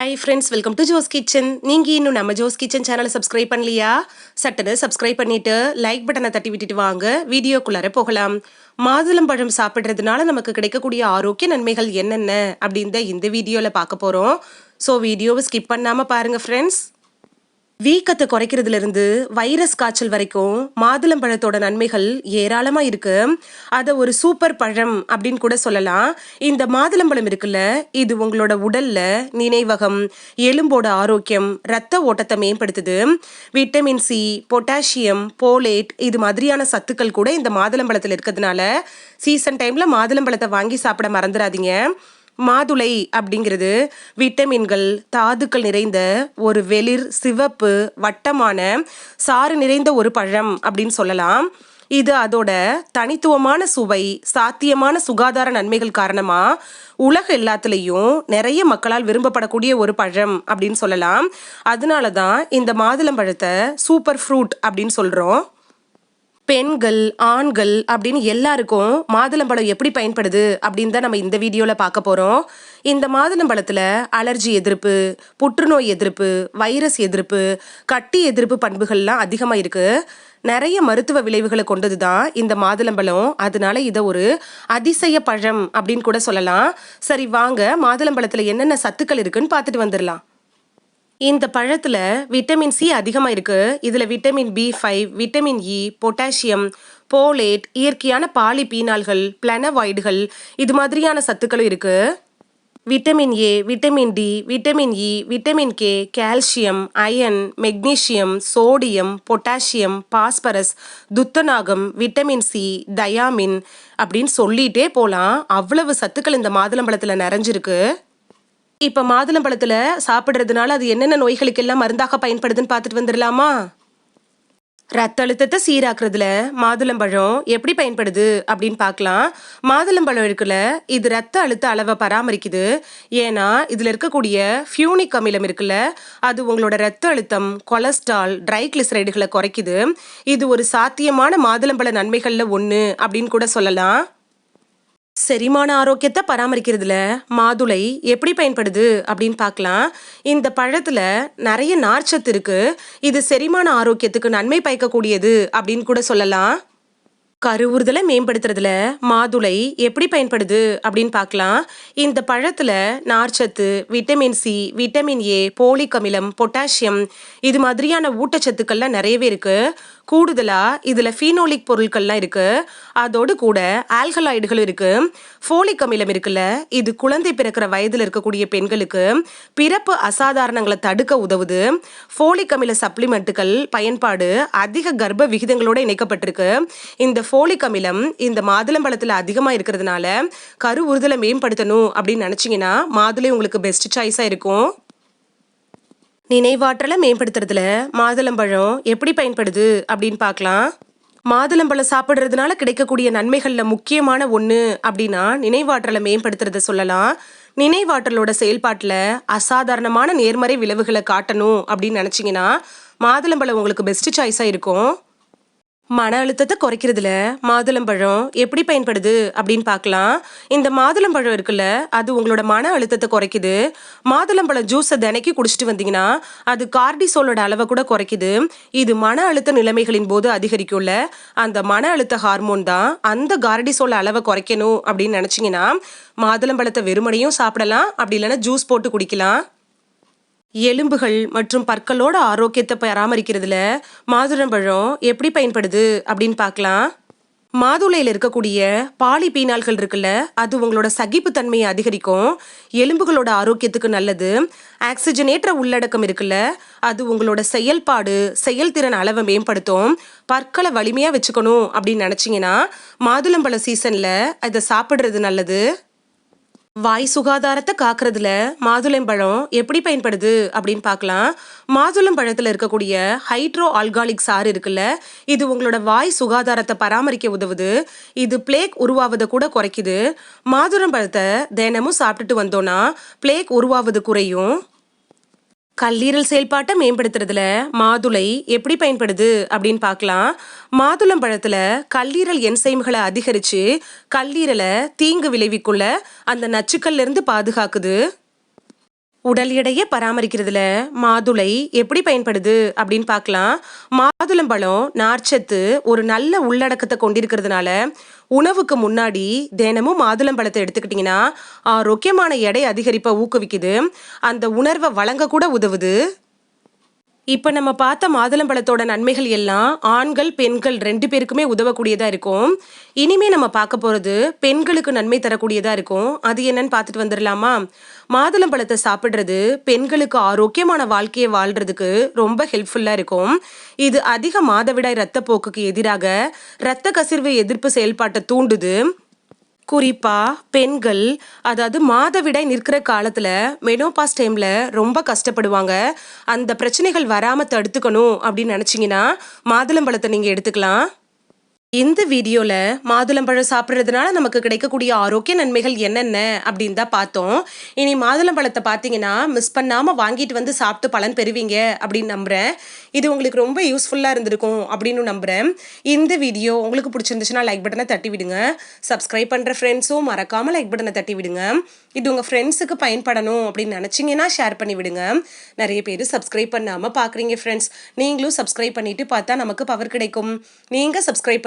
Hi friends welcome to Jo's kitchen நீங்கள் இன்னும் நம்ம ஜோஸ் கிச்சன் சேனலை சப்ஸ்கிரைப் பண்ணலையா? சட்டனை சப்ஸ்கிரைப் பண்ணிவிட்டு லைக் பட்டனை தட்டி விட்டுட்டு வாங்க. வீடியோக்குள்ளார போகலாம். மாதுளம்பழம் சாப்பிட்றதுனால நமக்கு கிடைக்கக்கூடிய ஆரோக்கிய நன்மைகள் என்னென்ன அப்படின்னு தான் இந்த வீடியோவில் பார்க்க போகிறோம் ஸோ வீடியோவை ஸ்கிப் பண்ணாமல் பாருங்கள் ஃப்ரெண்ட்ஸ் வீக்கத்தை குறைக்கிறதுல இருந்து வைரஸ் காய்ச்சல் வரைக்கும் மாதுளம்பழத்தோட நன்மைகள் ஏராளமா இருக்கு. அதை ஒரு சூப்பர் பழம் அப்படின்னு கூட சொல்லலாம். இந்த மாதுளம்பழம் இருக்குல்ல இது உங்களோட உடல்ல நினைவகம் எலும்போட ஆரோக்கியம் ரத்த ஓட்டத்தை மேம்படுத்துது. விட்டமின் சி பொட்டாசியம் போலேட் இது மாதிரியான சத்துக்கள் கூட இந்த மாதுளம்பழத்தில் இருக்கிறதுனால சீசன் டைம்ல மாதுளம்பழத்தை வாங்கி சாப்பிட மறந்துடாதீங்க மாதுளை அப்படிங்கிறது விட்டமின்கள் தாதுக்கள் நிறைந்த ஒரு வெளிர் சிவப்பு வட்டமான சாறு நிறைந்த ஒரு பழம் அப்படின்னு சொல்லலாம். இது அதோட தனித்துவமான சுவை சாத்தியமான சுகாதார நன்மைகள் காரணமா உலக எல்லாத்துலேயும் நிறைய மக்களால் விரும்பப்படக்கூடிய ஒரு பழம் அப்படின்னு சொல்லலாம். அதனால தான் இந்த மாதுளம்பழத்தை சூப்பர் ஃப்ரூட் அப்படின்னு சொல்கிறோம் பெண்கள் ஆண்கள் அப்படின்னு எல்லாருக்கும் மாதுளம்பழம் எப்படி பயன்படுது அப்படின்னு தான் நம்ம இந்த வீடியோவில் பார்க்க போகிறோம் இந்த மாதுளம்பழத்தில் அலர்ஜி எதிர்ப்பு புற்றுநோய் எதிர்ப்பு வைரஸ் எதிர்ப்பு கட்டி எதிர்ப்பு பண்புகள்லாம் அதிகமாக இருக்குது நிறைய மருத்துவ விளைவுகளை கொண்டது தான் இந்த மாதுளம்பழம் அதனால இதை ஒரு அதிசய பழம் அப்படின்னு கூட சொல்லலாம். சரி வாங்க மாதுளம்பழத்தில் என்னென்ன சத்துக்கள் இருக்குன்னு பார்த்துட்டு வந்துடலாம். இந்த பழத்தில் விட்டமின் சி அதிகமாக இருக்குது இதில் vitamin B five vitamin E potassium folate இயற்கையான பாலிபீனால்கள் பிளனவாய்டுகள் இது மாதிரியான சத்துக்களும் இருக்குது vitamin A vitamin D vitamin E vitamin K calcium iron magnesium sodium potassium phosphorus துத்தநாகம் விட்டமின் சி தயாமின் அப்படின்னு சொல்லிட்டே போகலாம் அவ்வளவு சத்துக்கள் இந்த மாதுளம்பழத்தில் நிறைஞ்சிருக்கு. இப்போ மாதுளம்பழத்தில் சாப்பிட்றதுனால அது என்னென்ன நோய்களுக்கு எல்லாம் மருந்தாக பயன்படுதுன்னு பார்த்துட்டு வந்துடலாமா ரத்த அழுத்தத்தை சீராக்குறதுல மாதுளம்பழம் எப்படி பயன்படுது அப்படின்னு பார்க்கலாம். மாதுளம்பழம் இருக்குல்ல இது ரத்த அழுத்த அளவை பராமரிக்குது. ஏன்னா இதில் இருக்கக்கூடிய ஃபியூனிக் அமிலம் இருக்குல்ல அது உங்களோட ரத்த அழுத்தம் கொலஸ்ட்ரால் ட்ரை கிளிசரைடுகளை குறைக்குது. இது ஒரு சாத்தியமான மாதுளம்பழ நன்மைகளில் ஒன்று அப்படின்னு கூட சொல்லலாம். செரிமான ஆரோக்கியத்தை பராமரிக்கிறதுல மாதுளை எப்படி பயன்படுது அப்படின்னு பார்க்கலாம். இந்த பழத்தில் நிறைய நார்ச்சத்து இருக்கு. இது செரிமான ஆரோக்கியத்துக்கு நன்மை பயக்கக்கூடியது அப்படின்னு கூட சொல்லலாம். கருவுறுதலை மேம்படுத்துறதுல மாதுளை எப்படி பயன்படுது அப்படின்னு பார்க்கலாம். இந்த பழத்தில் நார்ச்சத்து vitamin C vitamin A folic அமிலம் பொட்டாசியம் இது மாதிரியான ஊட்டச்சத்துக்கள்லாம் நிறையவே இருக்குது கூடுதலாக இதில் ஃபீனோலிக் பொருட்கள்லாம் இருக்குது அதோடு கூட ஆல்கலாய்டுகளும் இருக்குது ஃபோலிக் அமிலம் இருக்குல்ல இது குழந்தை பிறக்கிற வயதில் இருக்கக்கூடிய பெண்களுக்கு பிறப்பு அசாதாரணங்களை தடுக்க உதவுது. ஃபோலிக் அமில சப்ளிமெண்ட்டுகள் பயன்பாடு அதிக கர்ப்ப விகிதங்களோடு இணைக்கப்பட்டிருக்கு. இந்த ஃபோலிக் அமிலம் இந்த மாதுளம்பழத்தில் அதிகமாக இருக்கிறதுனால கரு உறுதலை மேம்படுத்தணும் அப்படின்னு நினச்சிங்கன்னா மாதுளை உங்களுக்கு பெஸ்ட் சாய்ஸாக இருக்கும். நினைவாற்றலை மேம்படுத்துறதுல மாதுளம்பழம் எப்படி பயன்படுது அப்படின்னு பார்க்கலாம். மாதுளம்பழம் சாப்பிட்றதுனால கிடைக்கக்கூடிய நன்மைகளில் முக்கியமான ஒன்று அப்படின்னா நினைவாற்றலை மேம்படுத்துறத சொல்லலாம். நினைவாற்றலோட செயல்பாட்டில் அசாதாரணமான நேர்மறை விளைவுகளை காட்டணும் அப்படின்னு நினச்சிங்கன்னா மாதுளம்பழம் உங்களுக்கு பெஸ்ட் சாய்ஸாக இருக்கும். மன அழுத்தத்தை குறைக்கிறதுல மாதுளம்பழம் எப்படி பயன்படுது அப்படின்னு பார்க்கலாம். இந்த மாதுளம்பழம் இருக்குல்ல அது உங்களோட மன அழுத்தத்தை குறைக்குது. மாதுளம்பழம் ஜூஸை தினைக்கு குடிச்சிட்டு வந்தீங்கன்னா அது கார்டிசோலோட அளவை கூட குறைக்குது. இது மன அழுத்த நிலைமைகளின் போது அதிகரிக்கும்ல. அந்த மன அழுத்த ஹார்மோன் தான் அந்த கார்டிசோல அளவை குறைக்கணும் அப்படின்னு நினச்சிங்கன்னா மாதுளம்பழத்தை வெறுமனையும் சாப்பிடலாம். அப்படி இல்லைன்னா ஜூஸ் போட்டு குடிக்கலாம். எலும்புகள் மற்றும் பற்களோட ஆரோக்கியத்தை பராமரிக்கிறதுல மாதுளம்பழம் எப்படி பயன்படுது அப்படின்னு பார்க்கலாம். மாதுளையில் இருக்கக்கூடிய பாலிபீனால்கள் இருக்குல்ல அது உங்களோட சகிப்புத்தன்மையை அதிகரிக்கும். எலும்புகளோட ஆரோக்கியத்துக்கு நல்லது. ஆக்சிஜனேற்ற உள்ளடக்கம் இருக்குல்ல அது உங்களோட செயல்பாடு செயல்திறன் அளவை மேம்படுத்தும். பற்களை வலிமையாக வச்சுக்கணும் அப்படின்னு நினச்சிங்கன்னா மாதுளம்பழ சீசனில் அதை சாப்பிட்றது நல்லது. வாய் சுகாதாரத்தை காக்கிறதுல மாதுளம்பழம் எப்படி பயன்படுது அப்படின்னு பார்க்கலாம். மாதுளம்பழத்தில் இருக்கக்கூடிய ஹைட்ரோ ஆல்காலிக் சாறு இருக்குல்ல இது உங்களோட வாய் சுகாதாரத்தை பராமரிக்க உதவுது. இது பிளேக் உருவாவதை கூட குறைக்குது. மாதுளம்பழத்தை தினமும் சாப்பிட்டுட்டு வந்தோன்னா பிளேக் உருவாவது குறையும். கல்லீரல் செயல்பாட்டை மேம்படுத்துறதுல மாதுளை எப்படி பயன்படுது அப்படின்னு பார்க்கலாம். மாதுளம் பழத்தில் கல்லீரல் என்சைம்களை அதிகரித்து கல்லீரலை தீங்கு விளைவிக்குள்ள அந்த நச்சுக்கள்ல இருந்து பாதுகாக்குது. உடல் எடையை பராமரிக்கிறதுல மாதுளை எப்படி பயன்படுது அப்படின்னு பார்க்கலாம். மாதுளம்பழம் நார்ச்சத்து ஒரு நல்ல உள்ளடக்கத்தை கொண்டிருக்கிறதுனால உணவுக்கு முன்னாடி தினமும் மாதுளம்பழத்தை எடுத்துக்கிட்டிங்கன்னா ஆரோக்கியமான எடை அதிகரிப்பை ஊக்குவிக்குது. அந்த உணர்வை வழங்க கூட உதவுது. இப்போ நம்ம பார்த்த மாதுளம்பழத்தோட நன்மைகள் எல்லாம் ஆண்கள் பெண்கள் ரெண்டு பேருக்குமே உதவக்கூடியதாக இருக்கும். இனிமே நம்ம பார்க்க போகிறது பெண்களுக்கு நன்மை தரக்கூடியதாக இருக்கும். அது என்னன்னு பார்த்துட்டு வந்துடலாமா? மாதுளம்பழத்தை சாப்பிட்றது பெண்களுக்கு ஆரோக்கியமான வாழ்க்கையை வாழ்றதுக்கு ரொம்ப ஹெல்ப்ஃபுல்லாக இருக்கும். இது அதிக மாதவிடாய் ரத்தப்போக்குக்கு எதிராக இரத்த கசிர்வு எதிர்ப்பு செயல்பாட்டை தூண்டுது. குறிப்பா பெண்கள் அதாவது மாதவிடாய் நிற்கிற காலத்துல மெனோபாஸ் டைம்ல ரொம்ப கஷ்டப்படுவாங்க. அந்த பிரச்சனைகள் வராம தடுத்துக்கணும் அப்படின்னு நினைச்சீங்கன்னா மாதுளம்பழத்தை நீங்க எடுத்துக்கலாம். இந்த வீடியோல மாதுளம்பழம் சாப்பிட்றதுனால நமக்கு கிடைக்கக்கூடிய ஆரோக்கிய நன்மைகள் என்னென்ன அப்படின்னு தான் பார்த்தோம். இனி மாதுளம்பழத்தை பார்த்தீங்கன்னா மிஸ் பண்ணாமல் வாங்கிட்டு வந்து சாப்பிட்டு பலன் பெறுவீங்க அப்படின்னு நம்புறேன். இது உங்களுக்கு ரொம்ப யூஸ்ஃபுல்லாக இருந்திருக்கும் அப்படின்னு நம்புறேன். இந்த வீடியோ உங்களுக்கு பிடிச்சிருந்துச்சுன்னா லைக் பட்டனை தட்டி விடுங்க. சப்ஸ்கிரைப் பண்ணுற ஃப்ரெண்ட்ஸும் மறக்காமல் லைக் பட்டனை தட்டி விடுங்க. இது உங்கள் ஃப்ரெண்ட்ஸுக்கு பயன்படணும் அப்படின்னு நினச்சிங்கன்னா ஷேர் பண்ணி விடுங்க. நிறைய பேர் சப்ஸ்கிரைப் பண்ணாமல் பார்க்குறீங்க ஃப்ரெண்ட்ஸ் நீங்களும் சப்ஸ்கிரைப் பண்ணிட்டு பார்த்தா நமக்கு பவர் கிடைக்கும். நீங்கள் சப்ஸ்கிரைப்